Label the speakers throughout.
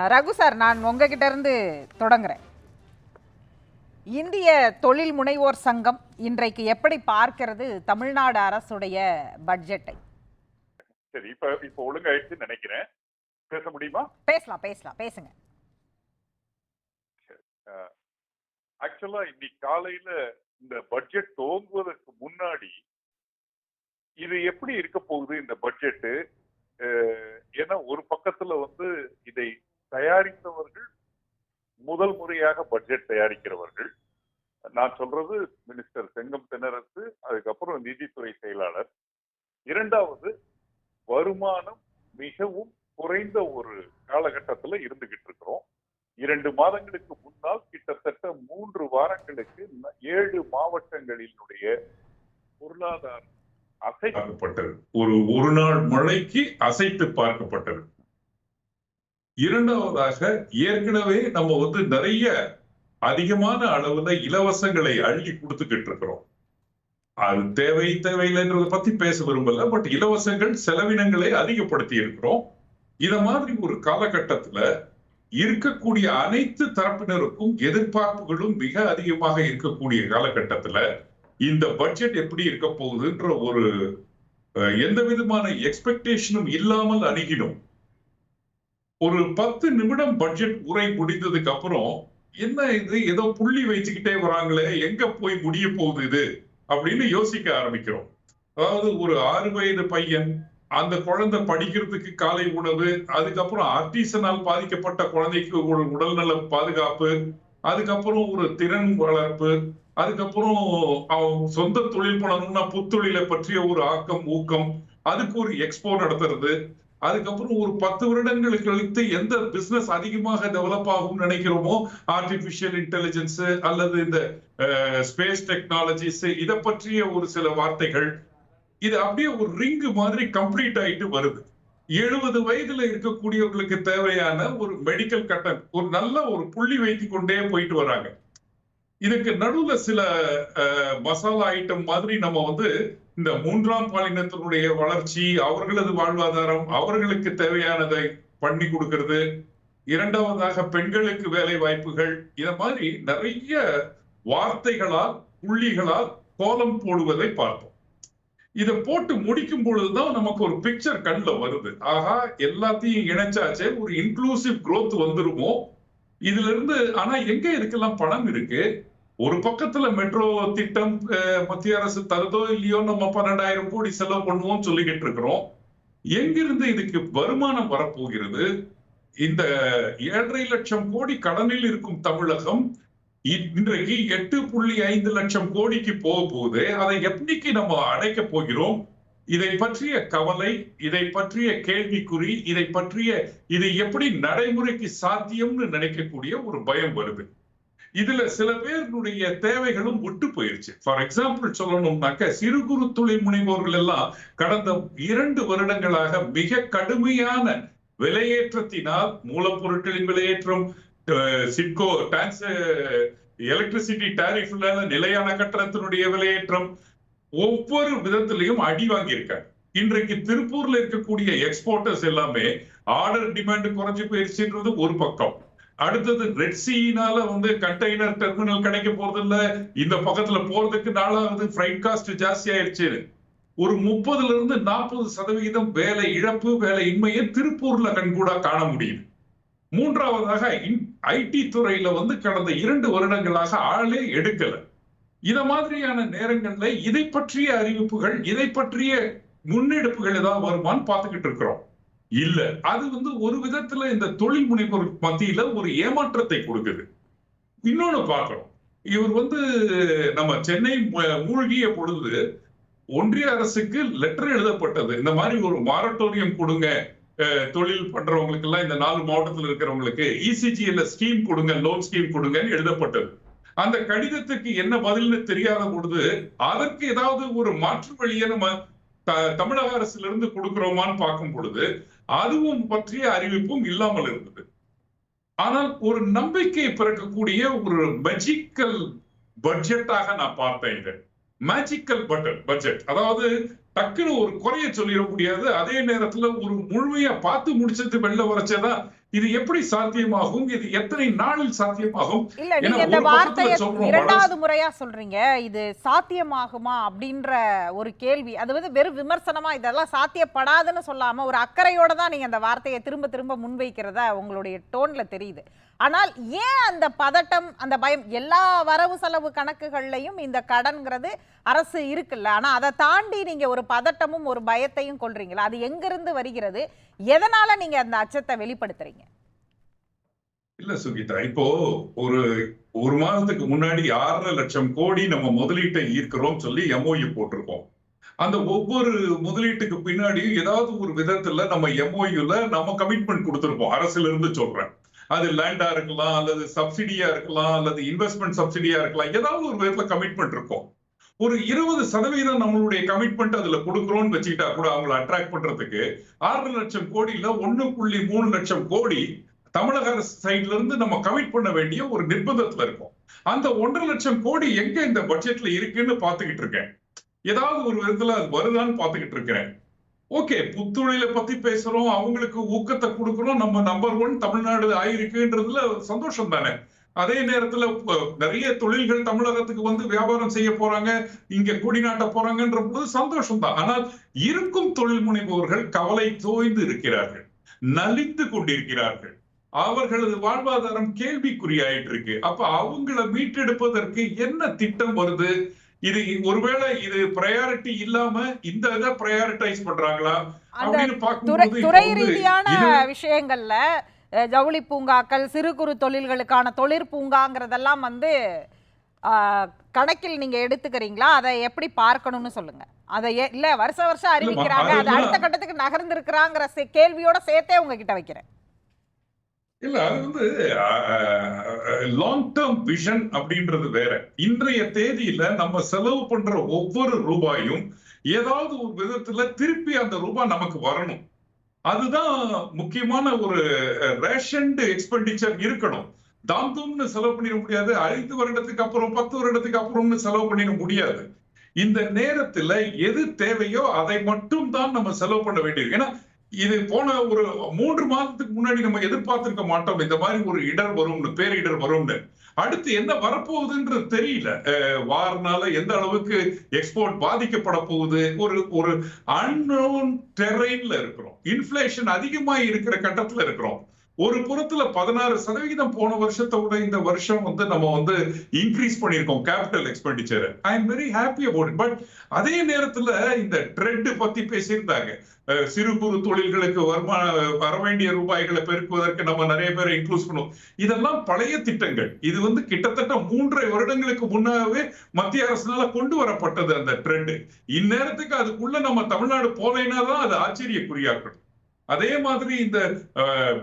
Speaker 1: Raghu sir நான் உங்ககிட்ட இருந்து தொடங்குறேன். இந்திய தொழில் முனைவோர் சங்கம் இன்றைக்கு எப்படி பார்க்கிறது தமிழ்நாடு அரசுடைய பட்ஜெட்டை?
Speaker 2: சரி இப்ப இப்ப ஒழுங்காயிடுச்சுன்னு நினைக்கிறேன். பேச முடியுமா?
Speaker 1: பேசலாம் பேசலாம் பேசுங்க.
Speaker 2: ஆக்சுவலா இன்னைக்கு காலையில இந்த பட்ஜெட் துவங்குவதற்கு முன்னாடி இது எப்படி இருக்க போகுது இந்த பட்ஜெட்டு? ஏன்னா ஒரு பக்கத்துல வந்து இதை தயாரித்தவர்கள் முதல் முறையாக பட்ஜெட் தயாரிக்கிறவர்கள். நான் சொல்றது மினிஸ்டர் செங்கம் தென்னரசு அதுக்கப்புறம் நிதித்துறை செயலாளர். இரண்டாவது வருமானம் மிகவும் குறைந்த ஒரு காலகட்டத்தில் இருந்துகிட்டு இருக்கிறோம். இரண்டு மாதங்களுக்கு முன்னால் கிட்டத்தட்ட மூன்று வாரங்களுக்கு ஏழு மாவட்டங்களினுடைய பொருளாதாரம்
Speaker 3: அசைக்கப்பட்டது. ஒரு ஒரு நாள் மழைக்கு அசைத்து பார்க்கப்பட்டது. இரண்டாவதாக ஏற்கனவே நம்ம வந்து நிறைய அதிகமான அளவுல இலவசங்களை அழுகி கொடுத்துக்கிட்டு இருக்கிறோம். அது தேவை தேவையில்லைன்றதை பத்தி பேச விரும்பல பட் இலவசங்கள் செலவினங்களை அதிகப்படுத்தி இருக்கிறோம். இத மாதிரி ஒரு காலகட்டத்துல இருக்கக்கூடிய அனைத்து தரப்பினருக்கும் எதிர்பார்ப்புகளும் மிக அதிகமாக இருக்கக்கூடிய காலகட்டத்துல இந்த பட்ஜெட் எப்படி இருக்க போகுதுன்ற ஒரு எந்த விதமான எக்ஸ்பெக்டேஷனும் இல்லாமல் அணுகினோம். ஒரு பத்து நிமிடம் பட்ஜெட் உரை முடிந்ததுக்கு அப்புறம் என்ன இது? ஏதோ புள்ளி வச்சுக்கிட்டே வராங்களே எங்க போய் முடிய போகுது இது? அப்படின்னு யோசிக்க ஆரம்பிக்கிறோம். அதாவது ஒரு ஆறு வயது பையன் அந்த குழந்தை படிக்கிறதுக்கு காலை உணவு அதுக்கப்புறம் ஆர்டிசனால் பாதிக்கப்பட்ட குழந்தைக்கு ஒரு உடல்நல பாதுகாப்பு அதுக்கப்புறம் ஒரு திறன் வளர்ப்பு அதுக்கப்புறம் அவன் சொந்த தொழில் பண்ணணும்னா புத்தொழிலை பற்றிய ஒரு ஆக்கம் ஊக்கம் அதுக்கு ஒரு எக்ஸ்போ நடத்துறது அதுக்கப்புறம் ஒரு பத்து வருடங்களுக்கு கழித்து எந்த பிசினஸ் அதிகமாக டெவலப் ஆகும் நினைக்கிறோமோ ஆர்டிபிஷியல் இன்டெலிஜென்ஸ் அல்லது இந்த ஸ்பேஸ் டெக்னாலஜிஸ் இதை பற்றிய ஒரு சில வார்த்தைகள் இது அப்படியே ஒரு ரிங்கு மாதிரி கம்ப்ளீட் ஆயிட்டு வருது. எழுபது வயதுல இருக்கக்கூடியவர்களுக்கு தேவையான ஒரு மெடிக்கல் கட்டன் ஒரு நல்ல ஒரு புள்ளி வைத்து கொண்டே போயிட்டு வராங்க. இதுக்கு நடுவுல சில மசாலா ஐட்டம் மாதிரி நம்ம வந்து இந்த மூன்றாம் பாலினத்தினுடைய வளர்ச்சி அவர்களது வாழ்வாதாரம் அவர்களுக்கு தேவையானதை பண்ணி கொடுக்கிறது. இரண்டாவதாக பெண்களுக்கு வேலை வாய்ப்புகள் இத மாதிரி நிறைய வார்த்தைகளால் புள்ளிகளால் கோலம் போடுவதை பார்த்தோம். இதை போட்டு முடிக்கும் பொழுதுதான் நமக்கு ஒரு பிக்சர் கண்ணில் வருது. ஆகா எல்லாத்தையும் இணைச்சாச்சே ஒரு இன்க்ளூசிவ் குரோத் வந்துருமோ? இதுல இருந்து ஆனா எங்க இதுக்கெல்லாம் பணம் இருக்கு? ஒரு பக்கத்துல மெட்ரோ திட்டம் மத்திய அரசு தருதோ இல்லையோ நம்ம பன்னெண்டாயிரம் கோடி செலவு பண்ணுவோம் சொல்லிக்கிட்டு இருக்கிறோம். எங்கிருந்து இதுக்கு வருமானம் வரப்போகிறது? இந்த ஏழரை லட்சம் கோடி கடனில் இருக்கும் தமிழகம் இன்றைக்கு எட்டு புள்ளி ஐந்து லட்சம் கோடிக்கு போக போகுது. அதை எப்படிக்கு நம்ம அடைக்க போகிறோம்? இதை பற்றிய கவலை இதை பற்றிய கேள்விக்குறி இதை பற்றிய இது எப்படி நடைமுறைக்கு சாத்தியம்னு நினைக்கக்கூடிய ஒரு பயம் வருது. இதுல சில பேருடைய தேவைகளும் விட்டு போயிருச்சு. ஃபார் எக்ஸாம்பிள் சொல்லணும்னாக்க சிறு குறு தொழில் முனைவோர்கள் எல்லாம் கடந்த இரண்டு வருடங்களாக மிக கடுமையான விலையேற்றத்தினால் மூலப்பொருட்களின் விலையேற்றம் சிட்கோ டான்ஸ் எலக்ட்ரிசிட்டி டாரிஃப்ல நிலையான கட்டணத்தினுடைய விலையேற்றம் ஒவ்வொரு விதத்திலையும் அடி வாங்கியிருக்காங்க. இன்றைக்கு திருப்பூர்ல இருக்கக்கூடிய எக்ஸ்போர்ட்டர்ஸ் எல்லாமே ஆர்டர் டிமாண்ட் குறைஞ்சு போயிருச்சுன்றது ஒரு பக்கம். அடுத்தது ரெட் சீனால வந்து கண்டெய்னர் டெர்மினல் கிடைக்க போறது இல்ல இந்த பக்கத்துல போறதுக்கு நாளாவது ஃப்ரைட் காஸ்ட் ஜாஸ்தி ஆயிடுச்சு ஒரு முப்பதுல இருந்து நாற்பது சதவிகிதம் வேலை இழப்பு வேலை இன்மையை திருப்பூர்ல கண்கூடா காண முடியுது. மூன்றாவதாக ஐடி துறையில வந்து கடந்த இரண்டு வருடங்களாக ஆளே எடுக்கல. இத மாதிரியான நேரங்கள்ல இதை பற்றிய அறிவிப்புகள் இதை பற்றிய முன்னெடுப்புகள் ஏதாவது வருமான்னு பார்த்துக்கிட்டு இருக்கிறோம். இல்ல. அது வந்து ஒரு விதத்துல இந்த தொழில் முனைவோர் மத்தியில ஒரு ஏமாற்றத்தை கொடுக்குது. இன்னொன்னு பார்க்கணும். இவர் வந்து நம்ம சென்னை மூழ்கிய பொழுது ஒன்றிய அரசுக்கு லெட்டர் எழுதப்பட்டது. இந்த மாதிரி ஒரு மாரட்டோரியம் கொடுங்க. தொழில் பண்றவங்களுக்கு எல்லாம் இந்த நாலு மாவட்டத்தில் இருக்கிறவங்களுக்கு இசிஜிஎல்ல ஸ்கீம் கொடுங்க லோன் ஸ்கீம் கொடுங்கன்னு எழுதப்பட்டது. அந்த கடிதத்துக்கு என்ன பதில்னு தெரியாத பொழுது அதற்கு ஏதாவது ஒரு மாற்று வழியை நம்ம தமிழக அரசுல இருந்து கொடுக்கிறோமான்னு பார்க்கும் பொழுது அதுவும் பற்றிய அறிவிப்பும் இல்லாமல் இருந்தது. ஆனால் ஒரு நம்பிக்கை பிறக்கக்கூடிய ஒரு மெஜிக்கல் பட்ஜெட்டாக நான் பார்த்தேன் இதை மேஜிக்கல் பட்ஜெட் பட்ஜெட் அதாவது டக்குன்னு ஒரு குறைய சொல்லிட முடியாது. அதே நேரத்துல ஒரு முழுமையா பார்த்து முடிச்சது வெளில வரைச்சதான் இது எப்படி சாத்தியமாகும்? இது எத்தனை நாளில் சாத்தியமாகும்?
Speaker 1: இல்ல நீங்க இந்த வார்த்தையை இரண்டாவது முறையா சொல்றீங்க. இது சாத்தியமாகுமா அப்படின்ற ஒரு கேள்வி. அது வந்து வெறும் விமர்சனமா இதெல்லாம் சாத்தியப்படாதுன்னு சொல்லாம ஒரு அக்கறையோட தான் நீங்க அந்த வார்த்தையை திரும்ப திரும்ப முன்வைக்கிறதா உங்களுடைய டோன்ல தெரியுது. ஆனால் ஏன் அந்த பதட்டம் அந்த பயம் எல்லா வரவு செலவு கணக்குகள்லையும் இந்த கடன்கிறது அரசு இருக்குல்ல? ஆனா அதை தாண்டி நீங்க ஒரு பதட்டமும் ஒரு பயத்தையும் கொள்றீங்களா? அது எங்கிருந்து வருகிறது? எதனால நீங்க அந்த அச்சத்தை வெளிப்படுத்துறீங்க?
Speaker 3: இல்ல சுகிதா. இப்போ ஒரு ஒரு மாதத்துக்கு முன்னாடி ஆறரை லட்சம் கோடி நம்ம முதலீட்டை ஈர்க்கிறோம் சொல்லி எம்ஓயு போட்டிருக்கோம். அந்த ஒவ்வொரு முதலீட்டுக்கு பின்னாடியும் ஏதாவது ஒரு விதத்துல நம்ம எம்ஓயுல நம்ம கமிட்மெண்ட் கொடுத்துருப்போம். அரசுல இருந்து சொல்றேன். அது லேண்டா இருக்கலாம் அல்லது சப்சிடியா இருக்கலாம் அல்லது இன்வெஸ்ட்மெண்ட் சப்சிடியா இருக்கலாம் ஏதாவது ஒரு விதத்துல கமிட்மெண்ட் இருக்கும். ஒரு இருபது சதவீதம் நம்மளுடைய கமிட்மெண்ட் அதுல கொடுக்குறோம்னு வச்சுக்கிட்டா கூட அவங்களை அட்ராக்ட் பண்றதுக்கு ஆறு லட்சம் கோடியில ஒன்னு புள்ளி மூணு லட்சம் கோடி தமிழக அரசு சைட்ல இருந்து நம்ம கமிட் பண்ண வேண்டிய ஒரு நிர்பந்தத்துல இருக்கும். அந்த ஒன்றரை லட்சம் கோடி எங்க இந்த பட்ஜெட்ல இருக்குன்னு பாத்துக்கிட்டு இருக்கேன். ஏதாவது ஒரு விதத்துல அது வருதான்னு பாத்துக்கிட்டு இருக்கிறேன். ஓகே புத்துழையில பத்தி பேசுறோம். அவங்களுக்கு ஊக்கத்தை கொடுக்கறோம் நம்ம நம்பர் ஒன் தமிழ்நாடு ஆயிருக்குன்றதுல சந்தோஷம் தானே அதே நேரத்துல நிறைய தொழில்கள் தமிழகத்துக்கு வந்து வியாபாரம் செய்ய போறாங்க. இங்க குடிநாட்ட போறாங்கன்ற போது சந்தோஷம் தான் ஆனால் இருக்கும் தொழில் முனைவோர்கள் கவலை தோய்ந்து இருக்கிறார்கள். நலிந்து கொண்டிருக்கிறார்கள். அவர்களது வாழ்வாதாரம் கேள்விக்குறியாயிட்டு இருக்கு அப்ப அவங்கள மீட்டெடுப்பதற்கு என்ன திட்டம் வருது? இது ஒருவேளை இது ப்ரையாரிட்டி இல்லாம இந்த இதை ப்ரையாரிட்டைஸ் பண்றாங்களா? அப்படின்னு
Speaker 1: துறை
Speaker 3: பார்க்கும்போது இப்போ
Speaker 1: துறை
Speaker 3: வந்து
Speaker 1: ரீதியான விஷயங்கள்ல ஜவுளி பூங்காக்கள் சிறு குறு தொழில்களுக்கான தொழிற்பூங்காங்கிறதெல்லாம் வந்து ஆஹ், கணக்கில் நீங்க எடுத்துக்கிறீங்களா? அதை எப்படி பார்க்கணும்னு சொல்லுங்க. அதை இல்ல வருஷ வருஷம் அறிவிக்கிறாங்க. அது அடுத்த கட்டத்துக்கு நகர்ந்திருக்கிறாங்கிற சே- கேள்வியோட சேர்த்தே உங்ககிட்ட வைக்கிறேன்.
Speaker 3: இல்ல அது வந்து லாங் டேர்ம் விஷன் அப்படின்றது வேற. இன்றைய தேதியில நம்ம செலவு பண்ற ஒவ்வொரு ரூபாயும் ஏதாவது ஒரு விதத்துல திருப்பி அந்த ரூபாய் நமக்கு வரணும். அதுதான் முக்கியமான ஒரு ரேஷன்டு எக்ஸ்பெண்டிச்சர் இருக்கணும். தாம் தூம்னு செலவு பண்ணிட முடியாது. ஐந்து வருடத்துக்கு அப்புறம் பத்து வருடத்துக்கு அப்புறம்னு செலவு பண்ணிட முடியாது. இந்த நேரத்துல எது தேவையோ அதை மட்டும் தான் நம்ம செலவு பண்ண வேண்டியிருக்கு. ஏன்னா இது போன ஒரு மூன்று மாதத்துக்கு முன்னாடி நம்ம எதிர்பார்த்திருக்க மாட்டோம். இந்த மாதிரி ஒரு இடர் வரும்னு பேரிடர் வரும்னு. அடுத்து என்ன வரப்போகுதுன்றது தெரியல. அஹ் வார்னால எந்த அளவுக்கு எக்ஸ்போர்ட் பாதிக்கப்பட போகுது? ஒரு ஒரு அன்னோன் டெரெயின்ல இருக்கிறோம். இன்ஃபிளேஷன் அதிகமா இருக்கிற கட்டத்துல இருக்கிறோம். ஒரு புறத்துல பதினாறு சதவிகிதம் போன வருஷத்தை விட இந்த வருஷம் வந்து நம்ம வந்து இன்க்ரீஸ் பண்ணியிருக்கோம் capital expenditure I am very happy about it but அதே நேரத்துல இந்த ட்ரெட் பத்தி பேசியிருந்தாங்க. சிறு குறு தொழில்களுக்கு வருமான வர வேண்டிய ரூபாய்களை பெருக்குவதற்கு நம்ம நிறைய பேரை இன்க்ளூஸ் பண்ணுவோம். இதெல்லாம் பழைய திட்டங்கள். இது வந்து கிட்டத்தட்ட மூன்றரை வருடங்களுக்கு முன்னாவே மத்திய அரசுனால கொண்டு வரப்பட்டது அந்த ட்ரெண்ட் இந்நேரத்துக்கு அதுக்குள்ள நம்ம தமிழ்நாடு போனேன்னா தான் அது ஆச்சரியக்குறியாக்கணும். அதே மாதிரி இந்த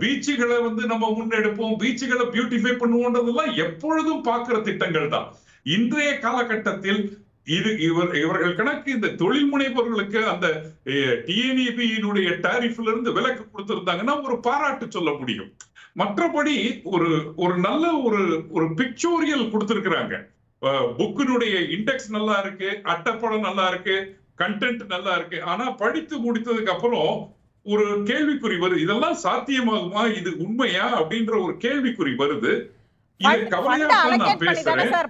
Speaker 3: பீச்சுகளை வந்து நம்ம முன்னெடுப்போம் பீச்சுகளை பியூட்டிஃபை பண்ணுவோன்றதெல்லாம் எப்பொழுதும் பார்க்கிற திட்டங்கள் தான். இன்றைய காலகட்டத்தில் இது இவர் இவர்கள் கணக்கு இந்த தொழில் முனைவர்களுக்கு அந்த டிஎன்இபியினுடைய டாரிஃப்ல இருந்து விலக்கு கொடுத்திருந்தாங்கன்னா ஒரு பாராட்டு சொல்ல முடியும். மற்றபடி ஒரு ஒரு நல்ல ஒரு ஒரு பிக்சோரியல் கொடுத்திருக்கிறாங்க. புக்கினுடைய இண்டெக்ஸ் நல்லா இருக்கு அட்டைப்படம் நல்லா இருக்கு கண்டென்ட் நல்லா இருக்கு. ஆனா படித்து முடித்ததுக்கு அப்புறம் ஒரு கேள்விக்குறி வருது. இதெல்லாம் சாத்தியமாகுமா? இது உண்மையா? அப்படின்ற ஒரு கேள்விக்குறி வருது.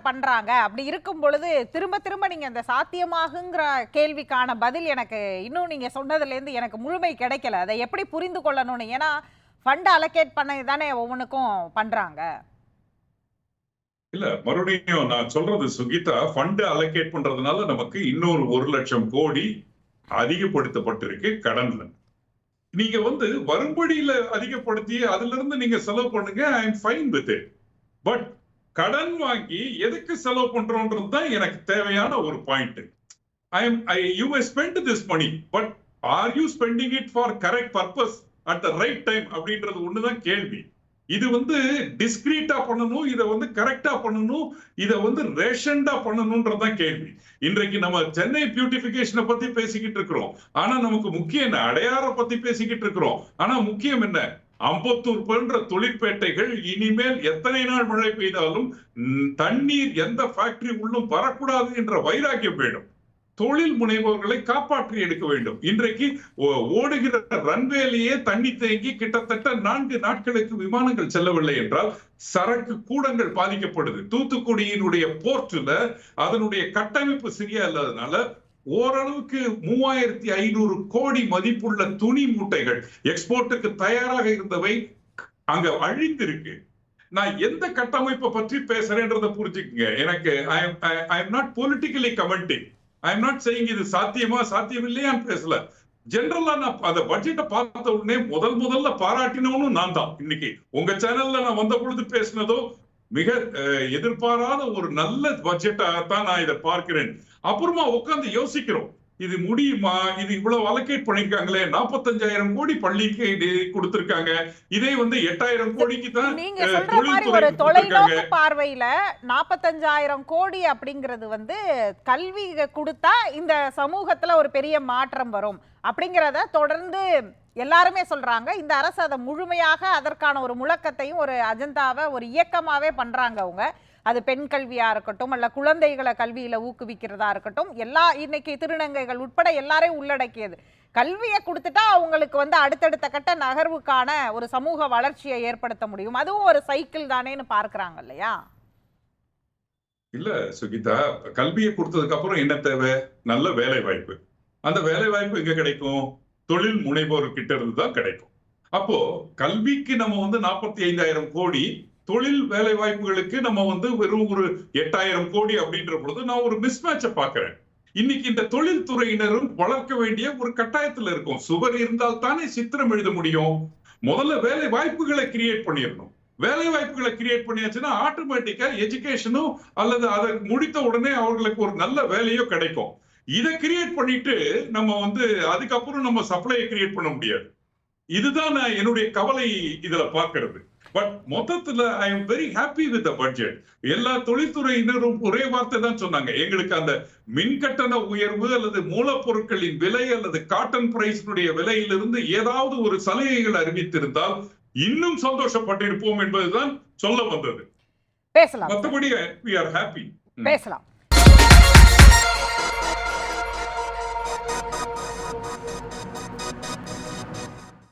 Speaker 1: பண்றாங்க. அப்படி இருக்கும் பொழுது திரும்ப திரும்ப நீங்க அந்த சாத்தியமாகுங்கிற கேள்விக்கான பதில் எனக்கு இன்னும் நீங்க சொன்னதுல இருந்து எனக்கு முழுமை கிடைக்கல. அதை எப்படி புரிந்து கொள்ளணும்னு? ஏன்னா ஃபண்ட் அலோகேட் பண்ண தானே ஒவ்வொன்றுக்கும் பண்றாங்க.
Speaker 3: இல்ல மறுபடியும் நான் சொல்றது சுகிதா ஃபண்ட் அலோகேட் பண்றதுனால நமக்கு இன்னொரு ஒரு லட்சம் கோடி அதிகப்படுத்தப்பட்டிருக்கு கடன்ல. நீங்க வந்து வரும்படியில அதிகப்படுத்தி அதுல இருந்து நீங்க செலவு பண்ணுங்க I am fine with it but கடன் வாங்கி எதுக்கு செலவு பண்றோன்றது தான் எனக்கு தேவையான ஒரு point I am I you spend this money but are you spending it for correct purpose at the right time அப்படின்றது ஒண்ணுதான் கேள்வி. இது வந்து டிஸ்கிரீட்டா பண்ணணும் இதை வந்து கரெக்டா பண்ணணும் இதை வந்து ரேஷன்டா பண்ணணும்ன்றதான் கேள்வி. இன்றைக்கு நம்ம சென்னை பியூட்டிபிகேஷனை பத்தி பேசிக்கிட்டு இருக்கிறோம். ஆனா நமக்கு முக்கியம் என்ன? அடையாற பத்தி பேசிக்கிட்டு இருக்கிறோம். ஆனா முக்கியம் என்ன? அம்பத்தூர் போன்ற தொழிற்பேட்டைகள் இனிமேல் எத்தனை நாள் மழை பெய்தாலும் தண்ணீர் எந்த ஃபேக்டரி உள்ளும் வரக்கூடாது என்ற வைராக்கியம் போயிடும் தொழில் முனைவோர்களை காப்பாற்றி எடுக்க வேண்டும். இன்றைக்கு ஓ- ஓடுகிற ரன்வேலையே தண்ணி தேங்கி கிட்டத்தட்ட நான்கு நாட்களுக்கு விமானங்கள் செல்லவில்லை என்றால் சரக்கு கூடங்கள் பாதிக்கப்படுது. தூத்துக்குடியினுடைய போர்ட்ல அதனுடைய கட்டமைப்பு சரியா இல்லாதனால ஓரளவுக்கு மூவாயிரத்தி ஐநூறு கோடி மதிப்புள்ள துணி மூட்டைகள் எக்ஸ்போர்ட்டுக்கு தயாராக இருந்தவை அங்க அழிந்திருக்கு. நான் எந்த கட்டமைப்பை பற்றி பேசுறேன்றத புரிஞ்சுக்குங்க. எனக்கு I am not politically commenting I am not saying இது சாத்தியமா சாத்தியம் இல்லையா பேசல. ஜென்ரலா நான் அந்த பட்ஜெட்டை பார்த்த உடனே முதல் முதல்ல பாராட்டினவனும் நான் தான். இன்னைக்கு உங்க சேனல்ல நான் வந்த பொழுது பேசினதோ மிக அஹ், எதிர்பாராத ஒரு நல்ல பட்ஜெட்டாகத்தான் நான் இதை பார்க்கிறேன். அப்புறமா உட்கார்ந்து யோசிக்கிறோம். இது முடியுமா? இது இவ்வளவு அலோகேட் பண்ணிருக்காங்களே? நாற்பத்தஞ்சாயிரம் கோடி பள்ளிக்கு கொடுத்திருக்காங்க. இதே வந்து எட்டாயிரம் கோடிக்கு தான்
Speaker 1: நீங்க சொல்ற மாதிரி ஒரு தொலைநோக்கு. பார்வையில நாற்பத்தஞ்சாயிரம் கோடி அப்படிங்கிறது வந்து கல்வி கொடுத்தா இந்த சமூகத்துல ஒரு பெரிய மாற்றம் வரும். அப்படிங்கிறத தொடர்ந்து எல்லாருமே சொல்றாங்க. இந்த அரசு அதை முழுமையாக அதற்கான ஒரு முழக்கத்தையும் ஒரு அஜெண்டாவை ஒரு இயக்கமாவே பண்றாங்க அவங்க. அது பெண் கல்வியா இருக்கட்டும் அல்ல குழந்தைகளை கல்வியில ஊக்குவிக்கிறதா இருக்கட்டும் எல்லா இன்னைக்கு திருநங்கைகள் உட்பட எல்லாரையும் உள்ளடக்கியது. கல்வியை கொடுத்துட்டா அவங்களுக்கு வந்து அடுத்தடுத்த கட்ட நகர்வுக்கான ஒரு சமூக வளர்ச்சியை ஏற்படுத்த முடியும். அதுவும் ஒரு சைக்கிள் தானேன்னு பார்க்கறாங்க இல்லையா?
Speaker 3: இல்ல சுகிதா கல்வியை கொடுத்ததுக்கு அப்புறம் என்ன தேவை? நல்ல வேலை வாய்ப்பு அந்த வேலை வாய்ப்பு எங்க கிடைக்கும்? தொழில் முனைவோர் கிட்ட இருந்து தான் கிடைக்கும். அப்போ கல்விக்கு நம்ம வந்து நாற்பத்தி ஐந்தாயிரம் கோடி தொழில் வேலை வாய்ப்புகளுக்கு நம்ம வந்து வெறும் ஒரு எட்டாயிரம் கோடி அப்படின்ற பொழுது நான் ஒரு மிஸ்மேட்சை பார்க்கறேன். இன்னைக்கு இந்த தொழில்துறையினரும் வளர்க்க வேண்டிய ஒரு கட்டாயத்துல இருக்கும். சுவர் இருந்தால் தானே சித்திரம் எழுத முடியும். முதல்ல வேலை வாய்ப்புகளை கிரியேட் பண்ணிடணும். வேலை வாய்ப்புகளை கிரியேட் பண்ணியாச்சுன்னா ஆட்டோமேட்டிக்கா எஜுகேஷனும் அல்லது அதை முடித்த உடனே அவர்களுக்கு ஒரு நல்ல வேலையோ கிடைக்கும். இதை கிரியேட் பண்ணிட்டு நம்ம வந்து அதுக்கப்புறம் நம்ம சப்ளையை கிரியேட் பண்ண முடியாது. இதுதான் நான் என்னுடைய கவலை இதுல பாக்குறது பட் மொத்தத்துல I am very happy with the budget எல்லா தொழில்துறையினரும் ஒரே வார்த்தை தான் சொன்னாங்க. எங்களுக்கு அந்த மின் கட்டண உயர்வு அல்லது மூலப்பொருட்களின் விலை அல்லது காட்டன் பிரைஸினுடைய விலையிலிருந்து ஏதாவது ஒரு சலுகைகள் அறிவித்திருந்தால் இன்னும் சந்தோஷப்பட்டிருப்போம் என்பதுதான் சொல்ல வந்தது.
Speaker 1: பேசலாம்.
Speaker 3: மற்றபடி we are happy.
Speaker 1: பேசலாம்.